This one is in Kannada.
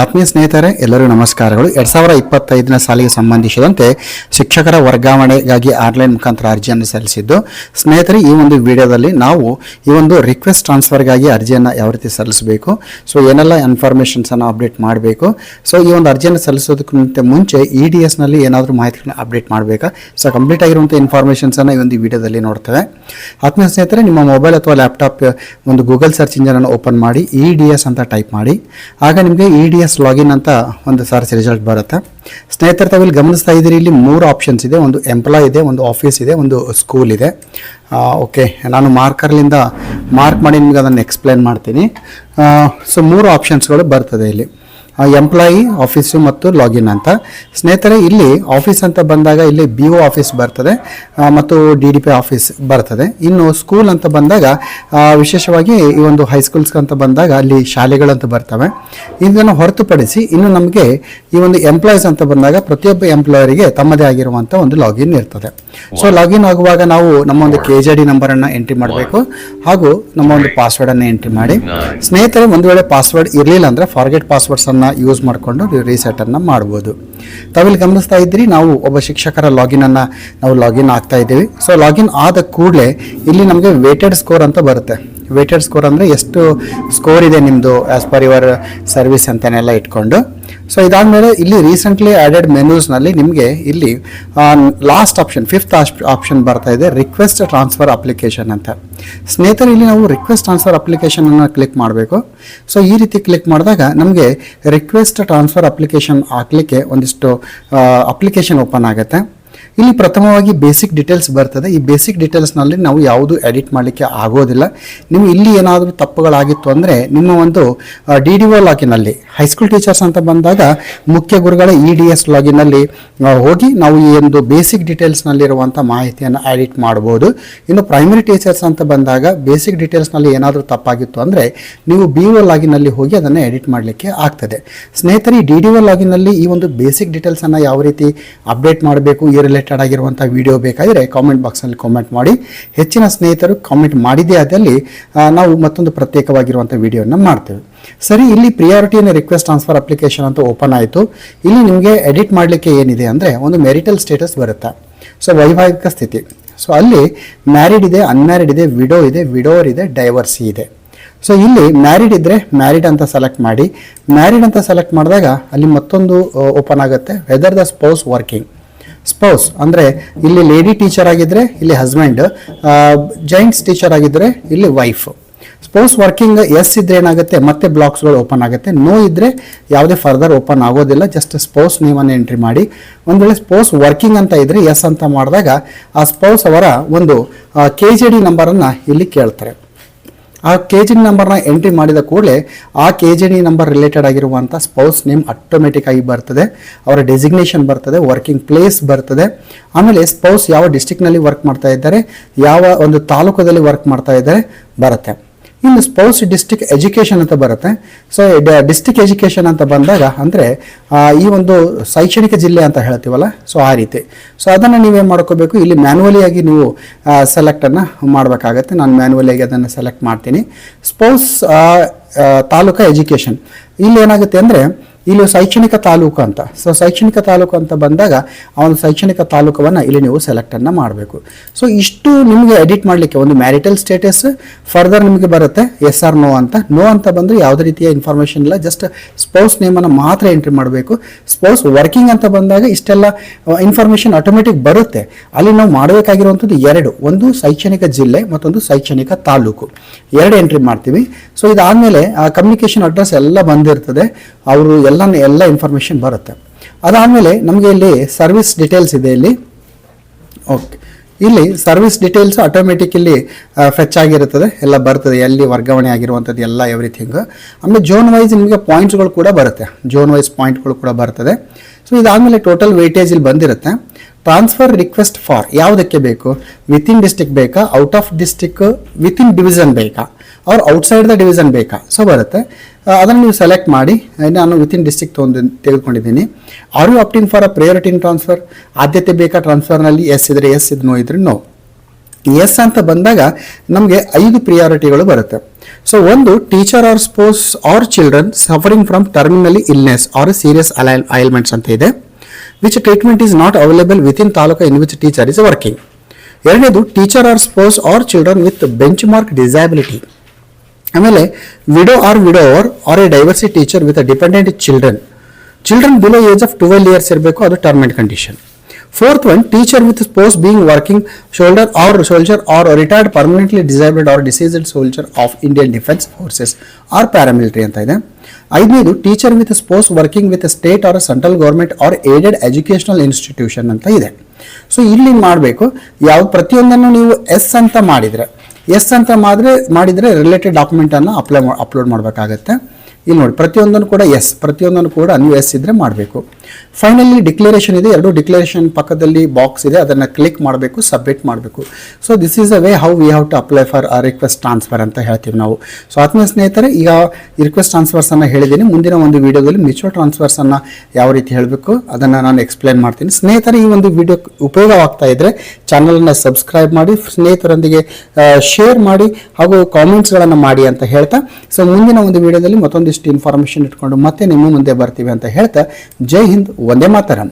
ಆತ್ಮೀಯ ಸ್ನೇಹಿತರೆ, ಎಲ್ಲರಿಗೂ ನಮಸ್ಕಾರಗಳು. ಎರಡ್ ಸಾವಿರದ ಇಪ್ಪತ್ತೈದನೇ ಸಾಲಿಗೆ ಸಂಬಂಧಿಸಿದಂತೆ ಶಿಕ್ಷಕರ ವರ್ಗಾವಣೆಗಾಗಿ ಆನ್ಲೈನ್ ಮುಖಾಂತರ ಅರ್ಜಿಯನ್ನು ಸಲ್ಲಿಸಿದ್ದು, ಸ್ನೇಹಿತರೆ, ಈ ಒಂದು ವಿಡಿಯೋದಲ್ಲಿ ನಾವು ಈ ಒಂದು ರಿಕ್ವೆಸ್ಟ್ ಟ್ರಾನ್ಸ್ಫರ್ಗಾಗಿ ಅರ್ಜಿಯನ್ನು ಯಾವ ರೀತಿ ಸಲ್ಲಿಸಬೇಕು, ಸೊ ಏನೆಲ್ಲ ಇನ್ಫಾರ್ಮೇಷನ್ಸನ್ನು ಅಪ್ಡೇಟ್ ಮಾಡಬೇಕು, ಸೊ ಈ ಒಂದು ಅರ್ಜಿಯನ್ನು ಸಲ್ಲಿಸೋದಕ್ಕಿಂತ ಮುಂಚೆ ಇ ಡಿ ಎಸ್ನಲ್ಲಿ ಏನಾದರೂ ಮಾಹಿತಿಗಳನ್ನ ಅಪ್ಡೇಟ್ ಮಾಡಬೇಕಾ? ಸೊ ಕಂಪ್ಲೀಟ್ ಆಗಿರುವಂಥ ಇನ್ಫಾರ್ಮೇಷನ್ಸನ್ನು ಈ ಒಂದು ವಿಡಿಯೋದಲ್ಲಿ ನೋಡ್ತೇವೆ. ಆತ್ಮೀಯ ಸ್ನೇಹಿತರೆ, ನಿಮ್ಮ ಮೊಬೈಲ್ ಅಥವಾ ಲ್ಯಾಪ್ಟಾಪ್ ಒಂದು ಗೂಗಲ್ ಸರ್ಚ್ ಇಂಜನನ್ನು ಓಪನ್ ಮಾಡಿ ಇ ಡಿ ಎಸ್ ಅಂತ ಟೈಪ್ ಮಾಡಿ. ಆಗ ನಿಮಗೆ ಇ ಡಿ ಎಸ್ ಲಾಗಿನ್ ಅಂತ ಒಂದು ಸರ್ಚ್ ರಿಸಲ್ಟ್ ಬರುತ್ತೆ. ಸ್ನೇಹಿತರೆ, ತಾವಿಲ್ಲಿ ಗಮನಿಸ್ತಾ ಇದ್ದೀರಿ, ಇಲ್ಲಿ ಮೂರು ಆಪ್ಷನ್ಸ್ ಇದೆ. ಒಂದು ಎಂಪ್ಲಾಯ್ ಇದೆ, ಒಂದು ಆಫೀಸ್ ಇದೆ, ಒಂದು ಸ್ಕೂಲ್ ಇದೆ. ಓಕೆ ನಾನು ಮಾರ್ಕರ್ಲಿಂದ ಮಾರ್ಕ್ ಮಾಡಿ ನಿಮಗೆ ಅದನ್ನು ಎಕ್ಸ್ಪ್ಲೇನ್ ಮಾಡ್ತೀನಿ. ಸೊ ಮೂರು ಆಪ್ಷನ್ಸ್ಗಳು ಬರ್ತದೆ ಇಲ್ಲಿ. ಎಂಪ್ಲಾಯಿ ಆಫೀಸು ಮತ್ತು ಲಾಗಿನ್ ಅಂತ. ಸ್ನೇಹಿತರೆ ಇಲ್ಲಿ ಆಫೀಸ್ ಅಂತ ಬಂದಾಗ ಇಲ್ಲಿ ಬಿ ಒ ಆಫೀಸ್ ಬರ್ತದೆ ಮತ್ತು ಡಿ ಡಿ ಪಿ ಆಫೀಸ್ ಬರ್ತದೆ. ಇನ್ನು ಸ್ಕೂಲ್ ಅಂತ ಬಂದಾಗ ವಿಶೇಷವಾಗಿ ಈ ಒಂದು ಹೈಸ್ಕೂಲ್ಸ್ ಅಂತ ಬಂದಾಗ ಅಲ್ಲಿ ಶಾಲೆಗಳಂತ ಬರ್ತವೆ. ಇದನ್ನು ಹೊರತುಪಡಿಸಿ ಇನ್ನು ನಮಗೆ ಈ ಒಂದು ಎಂಪ್ಲಾಯೀಸ್ ಅಂತ ಬಂದಾಗ ಪ್ರತಿಯೊಬ್ಬ ಎಂಪ್ಲಾಯರಿಗೆ ತಮ್ಮದೇ ಆಗಿರುವಂಥ ಒಂದು ಲಾಗಿನ್ ಇರ್ತದೆ. ಸೊ ಲಾಗಿನ್ ಆಗುವಾಗ ನಾವು ನಮ್ಮ ಒಂದು ಕೆ ಜೆ ಡಿ ನಂಬರನ್ನು ಎಂಟ್ರಿ ಮಾಡಬೇಕು ಹಾಗೂ ನಮ್ಮ ಒಂದು ಪಾಸ್ವರ್ಡನ್ನು ಎಂಟ್ರಿ ಮಾಡಿ. ಸ್ನೇಹಿತರೆ ಒಂದು ವೇಳೆ ಪಾಸ್ವರ್ಡ್ ಇರಲಿಲ್ಲ ಅಂದರೆ ಫಾರ್ಗೆಟ್ ಪಾಸ್ವರ್ಡ್ಸನ್ನು ಯೂಸ್ ಮಾಡಿಕೊಂಡು ರೀಸೆಟನ್ನು ಮಾಡ್ಬೋದು. ತಾವಿಲ್ಲಿ ಗಮನಿಸ್ತಾ ಇದ್ದೀರಿ, ನಾವು ಒಬ್ಬ ಶಿಕ್ಷಕರ ಲಾಗಿನನ್ನು ನಾವು ಲಾಗಿನ್ ಆಗ್ತಾ ಇದ್ದೀವಿ. ಸೊ ಲಾಗಿನ್ ಆದ ಕೂಡಲೇ ಇಲ್ಲಿ ನಮಗೆ ವೇಟೆಡ್ ಸ್ಕೋರ್ ಅಂತ ಬರುತ್ತೆ. ವೇಟೆಡ್ ಸ್ಕೋರ್ ಅಂದರೆ ಎಷ್ಟು ಸ್ಕೋರ್ ಇದೆ ನಿಮ್ಮದು ಆ್ಯಸ್ ಪರ್ ಯುವರ್ ಸರ್ವಿಸ್ ಅಂತನೆಲ್ಲ ಇಟ್ಕೊಂಡು. ಸೊ ಇದಾದಮೇಲೆ ಇಲ್ಲಿ ರೀಸೆಂಟ್ಲಿ ಆಡೆಡ್ ಮೆನ್ಯೂಸ್ನಲ್ಲಿ ನಿಮಗೆ ಇಲ್ಲಿ ಲಾಸ್ಟ್ ಆಪ್ಷನ್ ಫಿಫ್ತ್ ಆಪ್ಷನ್ ಬರ್ತಾ ಇದೆ ರಿಕ್ವೆಸ್ಟ್ ಟ್ರಾನ್ಸ್ಫರ್ ಅಪ್ಲಿಕೇಶನ್ ಅಂತ. ಸ್ನೇಹಿತರೆ, ಇಲ್ಲಿ ನಾವು ರಿಕ್ವೆಸ್ಟ್ ಟ್ರಾನ್ಸ್ಫರ್ ಅಪ್ಲಿಕೇಶನನ್ನು ಕ್ಲಿಕ್ ಮಾಡಬೇಕು. ಸೊ ಈ ರೀತಿ ಕ್ಲಿಕ್ ಮಾಡಿದಾಗ ನಮಗೆ ರಿಕ್ವೆಸ್ಟ್ ಟ್ರಾನ್ಸ್ಫರ್ ಅಪ್ಲಿಕೇಶನ್ ಹಾಕ್ಲಿಕ್ಕೆ ಒಂದಿಷ್ಟು ಅಪ್ಲಿಕೇಶನ್ ಓಪನ್ ಆಗುತ್ತೆ. ಇಲ್ಲಿ ಪ್ರಥಮವಾಗಿ ಬೇಸಿಕ್ ಡೀಟೇಲ್ಸ್ ಬರ್ತದೆ. ಈ ಬೇಸಿಕ್ ಡೀಟೇಲ್ಸ್ನಲ್ಲಿ ನಾವು ಯಾವುದು ಎಡಿಟ್ ಮಾಡಲಿಕ್ಕೆ ಆಗೋದಿಲ್ಲ. ನೀವು ಇಲ್ಲಿ ಏನಾದರೂ ತಪ್ಪುಗಳಾಗಿತ್ತು ಅಂದರೆ ನಿಮ್ಮ ಒಂದು ಡಿ ಡಿ ಒ ಲಾಗಿನಲ್ಲಿ ಹೈಸ್ಕೂಲ್ ಟೀಚರ್ಸ್ ಅಂತ ಬಂದಾಗ ಮುಖ್ಯ ಗುರುಗಳ ಇ ಡಿ ಎಸ್ ಲಾಗಿನಲ್ಲಿ ಹೋಗಿ ನಾವು ಈ ಒಂದು ಬೇಸಿಕ್ ಡೀಟೇಲ್ಸ್ನಲ್ಲಿರುವಂಥ ಮಾಹಿತಿಯನ್ನು ಎಡಿಟ್ ಮಾಡ್ಬೋದು. ಇನ್ನು ಪ್ರೈಮರಿ ಟೀಚರ್ಸ್ ಅಂತ ಬಂದಾಗ ಬೇಸಿಕ್ ಡೀಟೇಲ್ಸ್ನಲ್ಲಿ ಏನಾದರೂ ತಪ್ಪಾಗಿತ್ತು ಅಂದರೆ ನೀವು ಬಿ ಒ ಲಾಗಿನಲ್ಲಿ ಹೋಗಿ ಅದನ್ನು ಎಡಿಟ್ ಮಾಡಲಿಕ್ಕೆ ಆಗ್ತದೆ. ಸ್ನೇಹಿತರೆ ಡಿ ಡಿ ಒ ಲಾಗಿನಲ್ಲಿ ಈ ಒಂದು ಬೇಸಿಕ್ ಡೀಟೇಲ್ಸನ್ನು ಯಾವ ರೀತಿ ಅಪ್ಡೇಟ್ ಮಾಡಬೇಕು, ಈ ಆಗಿರುವಂಥ ವಿಡಿಯೋ ಬೇಕಾದರೆ ಕಾಮೆಂಟ್ ಬಾಕ್ಸಲ್ಲಿ ಕಾಮೆಂಟ್ ಮಾಡಿ. ಹೆಚ್ಚಿನ ಸ್ನೇಹಿತರು ಕಾಮೆಂಟ್ ಮಾಡಿದೇ ಆದಲ್ಲಿ ನಾವು ಮತ್ತೊಂದು ಪ್ರತ್ಯೇಕವಾಗಿರುವಂಥ ವಿಡಿಯೋನ ಮಾಡ್ತೇವೆ. ಸರಿ, ಇಲ್ಲಿ ಪ್ರಿಯಾರಿಟಿಯನ್ನು ರಿಕ್ವೆಸ್ಟ್ ಟ್ರಾನ್ಸ್ಫರ್ ಅಪ್ಲಿಕೇಶನ್ ಅಂತ ಓಪನ್ ಆಯಿತು. ಇಲ್ಲಿ ನಿಮಗೆ ಎಡಿಟ್ ಮಾಡಲಿಕ್ಕೆ ಏನಿದೆ ಅಂದರೆ ಒಂದು ಮೆರಿಟಲ್ ಸ್ಟೇಟಸ್ ಬರುತ್ತೆ? ಸೊ ವೈವಾಹಿಕ ಸ್ಥಿತಿ. ಸೊ ಅಲ್ಲಿ ಮ್ಯಾರಿಡ್ ಇದೆ ಅನ್ಮ್ಯಾರಿಡ್ ಇದೆ ವಿಡೋ ಇದೆ ವಿಡೋವರ್ ಇದೆ ಡೈವರ್ಸಿ ಇದೆ. ಸೊ ಇಲ್ಲಿ ಮ್ಯಾರಿಡ್ ಇದ್ದರೆ ಮ್ಯಾರಿಡ್ ಅಂತ ಸೆಲೆಕ್ಟ್ ಮಾಡಿ. ಮ್ಯಾರಿಡ್ ಅಂತ ಸೆಲೆಕ್ಟ್ ಮಾಡಿದಾಗ ಅಲ್ಲಿ ಮತ್ತೊಂದು ಓಪನ್ ಆಗುತ್ತೆ. Whether the spouse working spouse ಅಂದರೆ ಇಲ್ಲಿ ಲೇಡಿ ಟೀಚರ್ ಆಗಿದ್ದರೆ ಇಲ್ಲಿ ಹಸ್ಬೆಂಡ್ ಜೈಂಟ್ಸ್ ಟೀಚರ್ ಆಗಿದ್ದರೆ ಇಲ್ಲಿ ವೈಫ್ ಸ್ಪೋಸ್ ವರ್ಕಿಂಗ್ ಎಸ್ ಇದ್ರೆ ಏನಾಗುತ್ತೆ? ಮತ್ತೆ ಬ್ಲಾಕ್ಸ್ಗಳು ಓಪನ್ ಆಗುತ್ತೆ. ನೋ ಇದ್ರೆ ಯಾವುದೇ ಫರ್ದರ್ ಓಪನ್ ಆಗೋದಿಲ್ಲ. ಜಸ್ಟ್ ಸ್ಪೋಸ್ ನೇಮನ್ನು ಎಂಟ್ರಿ ಮಾಡಿ. ಒಂದು ವೇಳೆ ಸ್ಪೋಸ್ ವರ್ಕಿಂಗ್ ಅಂತ ಇದ್ರೆ ಎಸ್ ಅಂತ ಮಾಡಿದಾಗ ಆ ಸ್ಪೌಸ್ ಅವರ ಒಂದು ಕೆ ಜಿ ಡಿ ನಂಬರನ್ನು ಇಲ್ಲಿ ಕೇಳ್ತಾರೆ. ಆ ಕೆ ಜಿ ನಂಬರ್ನ ಎಂಟ್ರಿ ಮಾಡಿದ ಕೂಡಲೇ ಆ ಕೆ ಜಿ ನಂಬರ್ ರಿಲೇಟೆಡ್ ಆಗಿರುವಂಥ ಸ್ಪೌಸ್ ನೇಮ್ ಆಟೋಮೆಟಿಕ್ ಆಗಿ ಬರ್ತದೆ. ಅವರ ಡೆಸಿಗ್ನೇಷನ್ ಬರ್ತದೆ ವರ್ಕಿಂಗ್ ಪ್ಲೇಸ್ ಬರ್ತದೆ. ಆಮೇಲೆ ಸ್ಪೌಸ್ ಯಾವ ಡಿಸ್ಟಿಕ್ನಲ್ಲಿ ವರ್ಕ್ ಮಾಡ್ತಾ ಇದ್ದಾರೆ, ಯಾವ ಒಂದು ತಾಲೂಕದಲ್ಲಿ ವರ್ಕ್ ಮಾಡ್ತಾ ಇದ್ದಾರೆ ಬರುತ್ತೆ. ಇನ್ನು ಸ್ಪೌಸ್ ಡಿಸ್ಟಿಕ್ ಎಜುಕೇಷನ್ ಅಂತ ಬರುತ್ತೆ. ಸೊ ಡಿಸ್ಟಿಕ್ ಎಜುಕೇಷನ್ ಅಂತ ಬಂದಾಗ ಅಂದರೆ ಈ ಒಂದು ಶೈಕ್ಷಣಿಕ ಜಿಲ್ಲೆ ಅಂತ ಹೇಳ್ತೀವಲ್ಲ ಸೊ ಆ ರೀತಿ. ಸೊ ಅದನ್ನು ನೀವೇನು ಮಾಡ್ಕೋಬೇಕು? ಇಲ್ಲಿ ಮ್ಯಾನ್ಯುವಲಿಯಾಗಿ ನೀವು ಸೆಲೆಕ್ಟನ್ನು ಮಾಡಬೇಕಾಗತ್ತೆ. ನಾನು ಮ್ಯಾನ್ಯುವಲಿ ಆಗಿ ಅದನ್ನು ಸೆಲೆಕ್ಟ್ ಮಾಡ್ತೀನಿ. ಸ್ಪೌಸ್ ತಾಲೂಕಾ ಎಜುಕೇಷನ್ ಇಲ್ಲಿ ಏನಾಗುತ್ತೆ ಅಂದರೆ ಇಲ್ಲಿ ಶೈಕ್ಷಣಿಕ ತಾಲೂಕು ಅಂತ. ಸೊ ಶೈಕ್ಷಣಿಕ ತಾಲೂಕು ಅಂತ ಬಂದಾಗ ಆ ಒಂದು ಶೈಕ್ಷಣಿಕ ತಾಲೂಕವನ್ನು ಇಲ್ಲಿ ನೀವು ಸೆಲೆಕ್ಟನ್ನು ಮಾಡಬೇಕು. ಸೊ ಇಷ್ಟು ನಿಮಗೆ ಎಡಿಟ್ ಮಾಡಲಿಕ್ಕೆ ಒಂದು ಮ್ಯಾರಿಟಲ್ ಸ್ಟೇಟಸ್ ಫರ್ದರ್ ನಿಮಗೆ ಬರುತ್ತೆ ಎಸ್ ಆರ್ ನೋ ಅಂತ. ನೋ ಅಂತ ಬಂದರೆ ಯಾವುದೇ ರೀತಿಯ ಇನ್ಫಾರ್ಮೇಷನ್ ಇಲ್ಲ. ಜಸ್ಟ್ ಸ್ಪೌಸ್ ನೇಮನ್ನು ಮಾತ್ರ ಎಂಟ್ರಿ ಮಾಡಬೇಕು. ಸ್ಪೌಸ್ ವರ್ಕಿಂಗ್ ಅಂತ ಬಂದಾಗ ಇಷ್ಟೆಲ್ಲ ಇನ್ಫಾರ್ಮೇಷನ್ ಆಟೋಮೆಟಿಕ್ ಬರುತ್ತೆ. ಅಲ್ಲಿ ನಾವು ಮಾಡಬೇಕಾಗಿರುವಂಥದ್ದು ಎರಡು. ಒಂದು ಶೈಕ್ಷಣಿಕ ಜಿಲ್ಲೆ, ಮತ್ತೊಂದು ಶೈಕ್ಷಣಿಕ ತಾಲೂಕು. ಎರಡು ಎಂಟ್ರಿ ಮಾಡ್ತೀವಿ. ಸೊ ಇದಾದಮೇಲೆ ಕಮ್ಯುನಿಕೇಷನ್ ಅಡ್ರೆಸ್ ಎಲ್ಲ ಬಂದಿರ್ತದೆ. ಅವರು ಎಲ್ಲ ಎಲ್ಲ ಇನ್ಫಾರ್ಮೇಷನ್ ಬರುತ್ತೆ. ಅದಾದಮೇಲೆ ನಮಗೆ ಇಲ್ಲಿ ಸರ್ವಿಸ್ ಡೀಟೇಲ್ಸ್ ಇದೆ ಇಲ್ಲಿ. ಓಕೆ ಇಲ್ಲಿ ಸರ್ವಿಸ್ ಡೀಟೇಲ್ಸ್ ಆಟೋಮೆಟಿಕ್ ಇಲ್ಲಿ ಫೆಚ್ ಆಗಿರುತ್ತದೆ. ಎಲ್ಲ ಬರ್ತದೆ. ಎಲ್ಲಿ ವರ್ಗಾವಣೆ ಆಗಿರುವಂಥದ್ದು, ಎಲ್ಲ ಎವ್ರಿಥಿಂಗ್ ಆಮೇಲೆ ಜೋನ್ ವೈಸ್ ನಿಮಗೆ ಪಾಯಿಂಟ್ಸ್ಗಳು ಕೂಡ ಬರುತ್ತೆ. ಜೋನ್ ವೈಸ್ ಪಾಯಿಂಟ್ಗಳು ಕೂಡ ಬರ್ತದೆ. ಸೊ ಇದಾದಮೇಲೆ ಟೋಟಲ್ ವೇಟೇಜ್ ಇಲ್ಲಿ ಬಂದಿರುತ್ತೆ. ಟ್ರಾನ್ಸ್ಫರ್ ರಿಕ್ವೆಸ್ಟ್ ಫಾರ್ ಯಾವುದಕ್ಕೆ ಬೇಕು? ವಿತಿನ್ ಡಿಸ್ಟಿಕ್ ಬೇಕಾ? Out of district within division ಬೇಕಾ? ಅವ್ರು ಔಟ್ಸೈಡ್ ದ ಡಿವಿಷನ್ ಬೇಕಾ? ಸೊ ಬರುತ್ತೆ. ಅದನ್ನು ನೀವು ಸೆಲೆಕ್ಟ್ ಮಾಡಿ ನಾನು ವಿತಿನ್ ಡಿಸ್ಟಿಕ್ ತೊಗೊಂಡು ತೆಗೆದುಕೊಂಡಿದ್ದೀನಿ. Are you opting for a priority transfer ಆದ್ಯತೆ ಬೇಕಾ ಟ್ರಾನ್ಸ್ಫರ್ನಲ್ಲಿ ಎಸ್ ಇದ್ರೆ ಎಸ್ ಇದು ನೋ ಇದ್ರೆ ನೋ ಎಸ್ ಅಂತ ಬಂದಾಗ ನಮಗೆ ಐದು ಪ್ರಿಯಾರಿಟಿಗಳು ಬರುತ್ತೆ. ಸೊ ಒಂದು teacher or sports or children suffering from terminally illness or serious ail ailments ಅಂತ ಇದೆ. Which treatment is not available within taluk in which teacher is working ಎರಡನೇದು teacher or sports or children with benchmark disability ಆಮೇಲೆ widow or widower or a divorcee teacher with dependent children children below age of twelve years ಇರಬೇಕು, ಅದು torment condition fourth one teacher with spouse being working shoulder or soldier or retired permanently disabled or deceased soldier of Indian defence forces or paramilitary ಅಂತ ಇದೆ. ಐದನೇದು teacher with spouse working with state or central government or aided educational institution ಅಂತ ಇದೆ. ಸೊ ಇಲ್ಲಿ ಮಾಡಬೇಕು ಯಾವ ಪ್ರತಿಯೊಂದನ್ನು ನೀವು ಎಸ್ ಅಂತ ಮಾಡಿದರೆ ಎಸ್ ಅಂತ ಮಾಡಿದ್ರೆ ಮಾಡಿದರೆ ರಿಲೇಟೆಡ್ ಡಾಕ್ಯುಮೆಂಟನ್ನು ಅಪ್ಲೈ ಅಪ್ಲೋಡ್ ಮಾಡಬೇಕಾಗತ್ತೆ. ಇಲ್ಲಿ ನೋಡಿ, ಪ್ರತಿಯೊಂದನ್ನು ಕೂಡ ಎಸ್ ಪ್ರತಿಯೊಂದನ್ನು ಕೂಡ ನೀವು ಎಸ್ ಇದ್ದರೆ ಮಾಡಬೇಕು. ಫೈನಲಿ ಡಿಕ್ಲರೇಷನ್ ಇದೆ. ಎರಡು ಡಿಕ್ಲರೇಷನ್ ಪಕ್ಕದಲ್ಲಿ ಬಾಕ್ಸ್ ಇದೆ. ಅದನ್ನು ಕ್ಲಿಕ್ ಮಾಡಬೇಕು ಸಬ್ಮಿಟ್ ಮಾಡಬೇಕು. So this is a way how we have to apply for a request transfer ಅಂತ ಹೇಳ್ತೀವಿ ನಾವು. ಸೊ ಆತ್ಮೀಯ ಸ್ನೇಹಿತರೆ, ಈಗ ರಿಕ್ವೆಸ್ಟ್ ಟ್ರಾನ್ಸ್ಫರ್ಸನ್ನು ಹೇಳಿದ್ದೀನಿ. ಮುಂದಿನ ಒಂದು ವಿಡಿಯೋದಲ್ಲಿ ಮ್ಯೂಚುವಲ್ ಟ್ರಾನ್ಸ್ಫರ್ಸನ್ನು ಯಾವ ರೀತಿ ಹೇಳಬೇಕು ಅದನ್ನು ನಾನು ಎಕ್ಸ್ಪ್ಲೈನ್ ಮಾಡ್ತೀನಿ. ಸ್ನೇಹಿತರೆ, ಈ ಒಂದು ವಿಡಿಯೋ ಉಪಯೋಗವಾಗ್ತಾ ಇದ್ದರೆ ಚಾನಲನ್ನು ಸಬ್ಸ್ಕ್ರೈಬ್ ಮಾಡಿ, ಸ್ನೇಹಿತರೊಂದಿಗೆ ಶೇರ್ ಮಾಡಿ ಹಾಗೂ ಕಾಮೆಂಟ್ಸ್ಗಳನ್ನು ಮಾಡಿ ಅಂತ ಹೇಳ್ತಾ. ಸೊ ಮುಂದಿನ ಒಂದು ವಿಡಿಯೋದಲ್ಲಿ ಮತ್ತೊಂದಿಷ್ಟು ಇನ್ಫಾರ್ಮೇಷನ್ ಇಟ್ಕೊಂಡು ಮತ್ತೆ ನಿಮ್ಮ ಮುಂದೆ ಬರ್ತೀವಿ ಅಂತ ಹೇಳ್ತಾ ಜೈ ಹಿಂದ್ ಒಂದೇ ಮಾತರಂ.